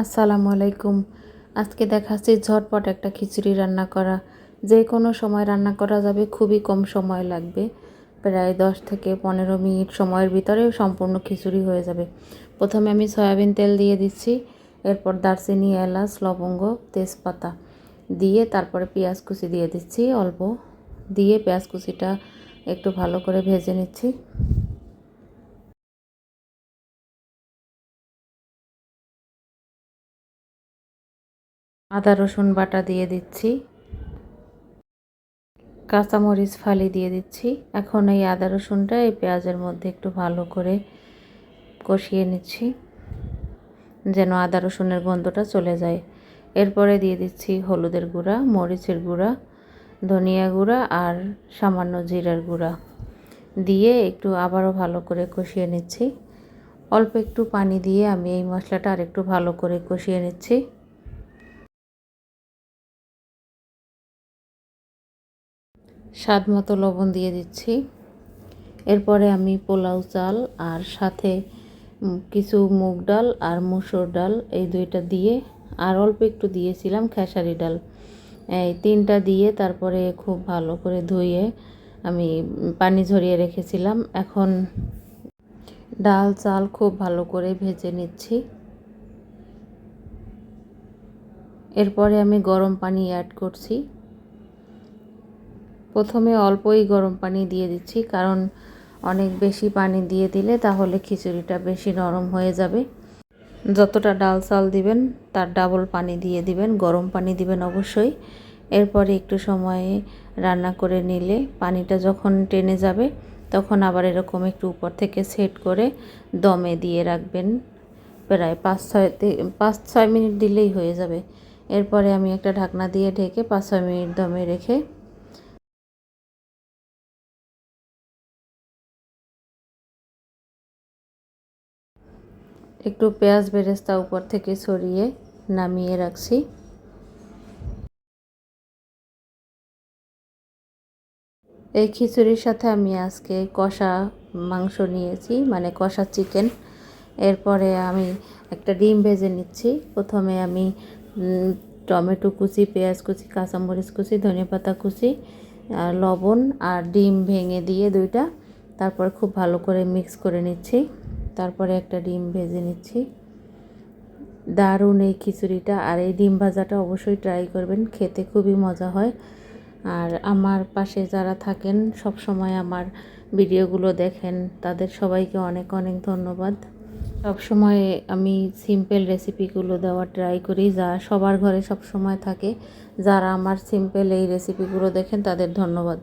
আসসালামু আলাইকুম। আজকে দেখাচ্ছি ঝটপট একটা খিচুড়ি রান্না করা। যে কোনো সময় রান্না করা যাবে, খুবই কম সময় লাগবে। প্রায় দশ থেকে পনেরো মিনিট সময়ের ভিতরে সম্পূর্ণ খিচুড়ি হয়ে যাবে। প্রথমে আমি সয়াবিন তেল দিয়ে দিচ্ছি। এরপর দারচিনি, এলাচ, লবঙ্গ, তেজপাতা দিয়ে তারপরে পেঁয়াজ কুচি দিয়ে দিচ্ছি অল্প। দিয়ে পেঁয়াজ কুচিটা একটু ভালো করে ভেজে নিচ্ছি। আদা, রসুন বাটা দিয়ে দিচ্ছি। কাঁচামরিচ, ফালি দিয়ে দিচ্ছি। এখন এই আদা, রসুনটা এই পেঁয়াজের মধ্যে একটু ভালো করে কষিয়ে নিচ্ছি, যেন আদা, রসুনের গন্ধটা চলে যায়। এরপরে দিয়ে দিচ্ছি হলুদের গুঁড়া, মরিচের গুঁড়া, ধনিয়া গুঁড়া আর সামান্য জিরার গুঁড়া দিয়ে একটু আবারও ভালো করে কষিয়ে নিচ্ছি। অল্প একটু পানি দিয়ে আমি এই মশলাটা আর একটু ভালো করে কষিয়ে নিচ্ছি। স্বাদ মতো লবণ দিয়ে দিচ্ছি। এরপরে আমি পোলাও চাল আর সাথে কিছু মুগ ডাল আর মুসুর ডাল এই দুইটা দিয়ে, আর অল্প একটু দিয়েছিলাম খেসারি ডাল। এই তিনটা দিয়ে তারপরে খুব ভালো করে ধুয়ে আমি পানি ঝরিয়ে রেখেছিলাম। এখন ডাল চাল খুব ভালো করে ভেজে নিচ্ছি। এরপরে আমি গরম পানি অ্যাড করছি। প্রথমে অল্পই গরম পানি দিয়ে দিচ্ছি, কারণ অনেক বেশি পানি দিয়ে দিলে তাহলে খিচুড়িটা বেশি নরম হয়ে যাবে। যতটা ডাল চাল দিবেন, তার ডাবল পানি দিয়ে দিবেন, গরম পানি দিবেন অবশ্যই। এরপরে একটু সময়ে রান্না করে নিলে পানিটা যখন টেনে যাবে, তখন আবার এরকম একটু উপর থেকে সেট করে দমে দিয়ে রাখবেন। প্রায় পাঁচ ছয় পাঁচ ছয় মিনিট দিলেই হয়ে যাবে। এরপরে আমি একটা ঢাকনা দিয়ে ঢেকে পাঁচ ছয় মিনিট দমে রেখে একটু পেঁয়াজ বেরেস্তা উপর থেকে ছড়িয়ে নামিয়ে রাখছি। এই খিচুড়ির সাথে আমি আজকে কষা মাংস নিয়েছি মানে কষা চিকেন। এরপরে আমি একটা ডিম ভেজে নিচ্ছি। প্রথমে আমি টমেটো কুচি, পেঁয়াজ কুচি, কাঁচামরিচ কুচি, ধনে পাতা কুচি, আর লবণ আর ডিম ভেঙে দিয়ে দুইটা। তারপর খুব ভালো করে মিক্স করে নিচ্ছি। তারপরে একটা ডিম ভেজে নিচ্ছি। দারুণ এই খিচুড়িটা আর এই ডিম ভাজাটা অবশ্যই ট্রাই করবেন, খেতে খুবই মজা হয়। আর আমার পাশে যারা থাকেন, সব সময় আমার ভিডিওগুলো দেখেন, তাদের সবাইকে অনেক অনেক ধন্যবাদ। সব সময় আমি সিম্পল রেসিপিগুলো দেওয়ার ট্রাই করি, যা সবার ঘরে সব সময় থাকে। যারা আমার সিম্পল এই রেসিপিগুলো দেখেন, তাদের ধন্যবাদ।